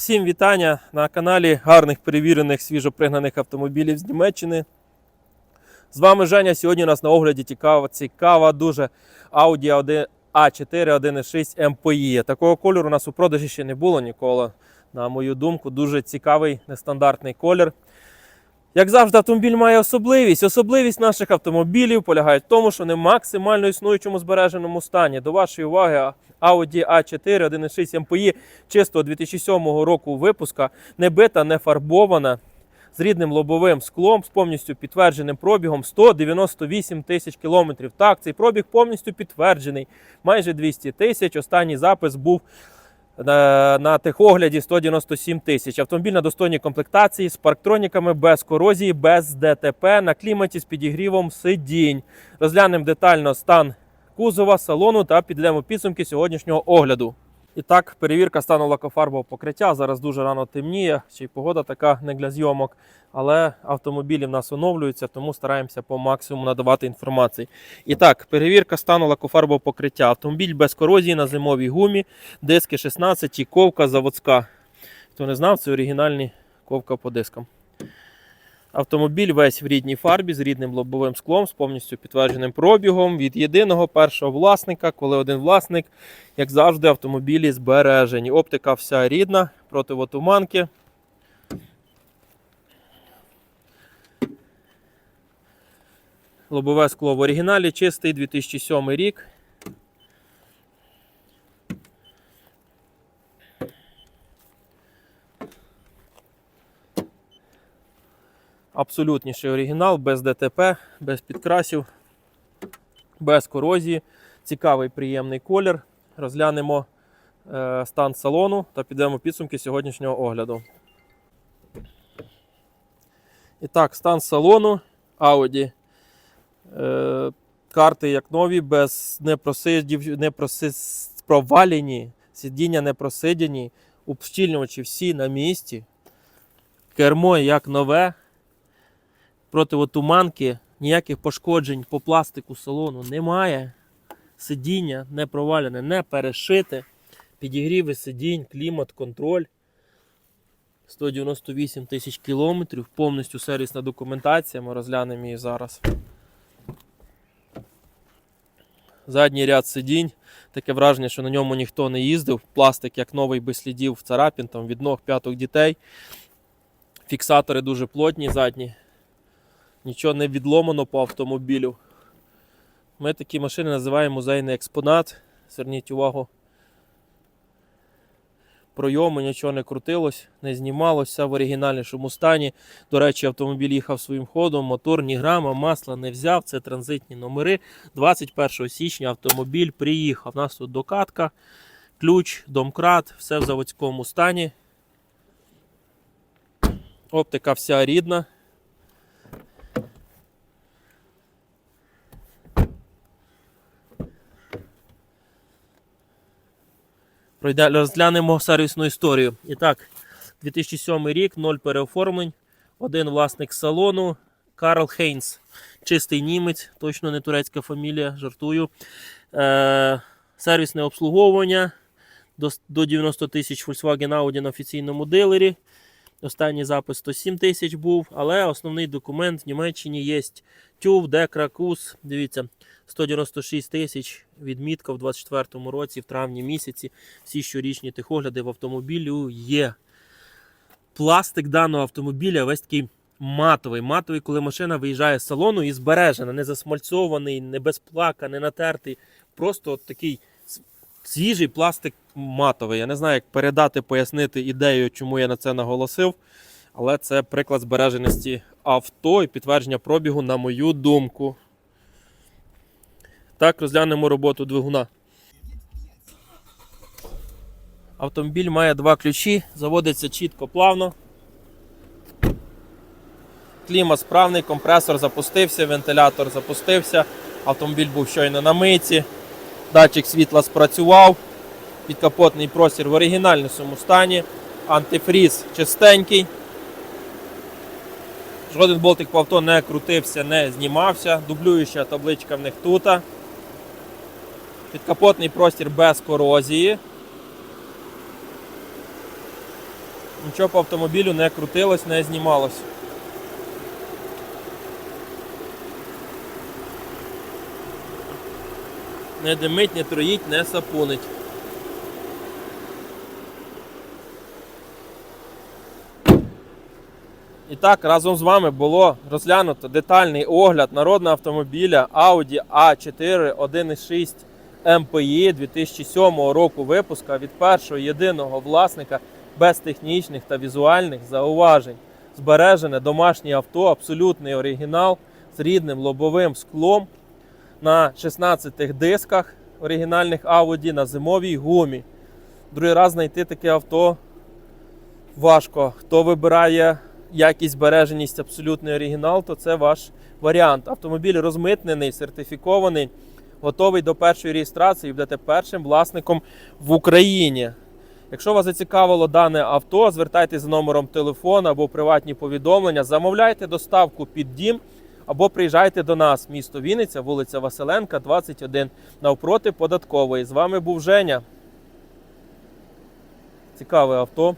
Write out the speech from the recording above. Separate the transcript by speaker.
Speaker 1: Всім вітання на каналі гарних перевірених свіжопригнаних автомобілів з Німеччини. З вами Женя. Сьогодні у нас на огляді цікава, цікава дуже Audi A4 1.6 MPI. Такого кольору у нас у продажі ще не було ніколи. На мою думку, дуже цікавий нестандартний колір. Як завжди, автомобіль має особливість. Особливість наших автомобілів полягає в тому, що вони максимально існуючому збереженому стані. До вашої уваги, Audi A4 1.6 MPI чистого 2007 року випуска, не бита, не фарбована, з рідним лобовим склом, з повністю підтвердженим пробігом 198 тисяч кілометрів. Так, цей пробіг повністю підтверджений, майже 200 тисяч. Останній запис був на, техогляді 197 тисяч. Автомобіль на достойній комплектації з парктроніками без корозії, без ДТП, на кліматі з підігрівом сидінь. Розглянемо детально стан кузова, салону та підемо підсумки сьогоднішнього огляду. І так, перевірка стану лакофарбового покриття. Зараз дуже рано темніє, ще й погода така не для зйомок. Але автомобілі в нас оновлюються, тому стараємося по максимуму надавати інформації. І так, перевірка стану лакофарбового покриття. Автомобіль без корозії на зимовій гумі, диски 16 і ковка заводська. Хто не знав, це оригінальні ковка по дискам. Автомобіль весь в рідній фарбі з рідним лобовим склом, з повністю підтвердженим пробігом від єдиного першого власника, коли один власник, як завжди, автомобілі збережені. Оптика вся рідна, противотуманки. Лобове скло в оригіналі чистий 2007 рік. Абсолютніший оригінал, без ДТП, без підкрасів, без корозії. Цікавий приємний колір. Розглянемо е, стан салону та підемо підсумки сьогоднішнього огляду. І так, стан салону Audi. Е, карти як нові, без не просидів, провалені, сидіння не просидяні, ущільнювачі всі на місці. Кермо як нове противотуманки, ніяких пошкоджень по пластику салону немає. Сидіння не провалене, не перешите. Підігріви сидінь, клімат, контроль. 198 тисяч кілометрів, повністю сервісна документація. Ми розглянемо її зараз. Задній ряд сидінь. Таке враження, що на ньому ніхто не їздив. Пластик як новий без слідів царапін, там від ног п'яток дітей. Фіксатори дуже плотні задні. Нічого не відломано по автомобілю. Ми такі машини називаємо музейний експонат. Зверніть увагу. Пройоми нічого не крутилось, не знімалось, все в оригінальнішому стані. До речі, автомобіль їхав своїм ходом, мотор ні грама, масла не взяв. Це транзитні номери. 21 січня автомобіль приїхав. У нас тут докатка, ключ, домкрат, все в заводському стані. Оптика вся рідна. Розглянемо сервісну історію. І так, 2007 рік, 0 переоформлень, один власник салону Карл Хейнс. Чистий німець, точно не турецька фамілія, жартую. Е, сервісне обслуговування до, до 90 тисяч Volkswagen Audi на офіційному дилері. Останній запис 107 тисяч був, але основний документ в Німеччині є TÜV, Декра, КУС. Дивіться, 196 тисяч відмітка в 24-му році, в травні місяці. Всі щорічні техогляди в автомобілю є. Пластик даного автомобіля весь такий матовий. Матовий, коли машина виїжджає з салону і збережена, не засмальцьований, не без плака, не натертий. Просто от такий свіжий пластик матовий. Я не знаю, як передати, пояснити ідею, чому я на це наголосив. Але це приклад збереженості авто і підтвердження пробігу, на мою думку. Так, розглянемо роботу двигуна. Автомобіль має два ключі, заводиться чітко, плавно. Клімат справний, компресор запустився, вентилятор запустився, автомобіль був щойно на миці, датчик світла спрацював, підкапотний простір в оригінальному стані, антифріз чистенький. Жоден болтик по авто не крутився, не знімався. Дублююча табличка в них тут. Підкапотний простір без корозії. Нічого по автомобілю не крутилось, не знімалось. Не димить, не троїть, не сапунить. І так, разом з вами було розглянуто детальний огляд народного автомобіля Audi A4 1.6 MPI 2007 року випуска від першого єдиного власника без технічних та візуальних зауважень. Збережене домашнє авто, абсолютний оригінал з рідним лобовим склом на 16 дисках оригінальних Audi на зимовій гумі. Другий раз знайти таке авто важко. Хто вибирає якість збереженість, абсолютний оригінал, то це ваш варіант. Автомобіль розмитнений, сертифікований, готовий до першої реєстрації будете першим власником в Україні. Якщо вас зацікавило дане авто, звертайтеся за номером телефону або приватні повідомлення, замовляйте доставку під дім або приїжджайте до нас, місто Вінниця, вулиця Василенка, 21, навпроти податкової. З вами був Женя. Цікаве авто.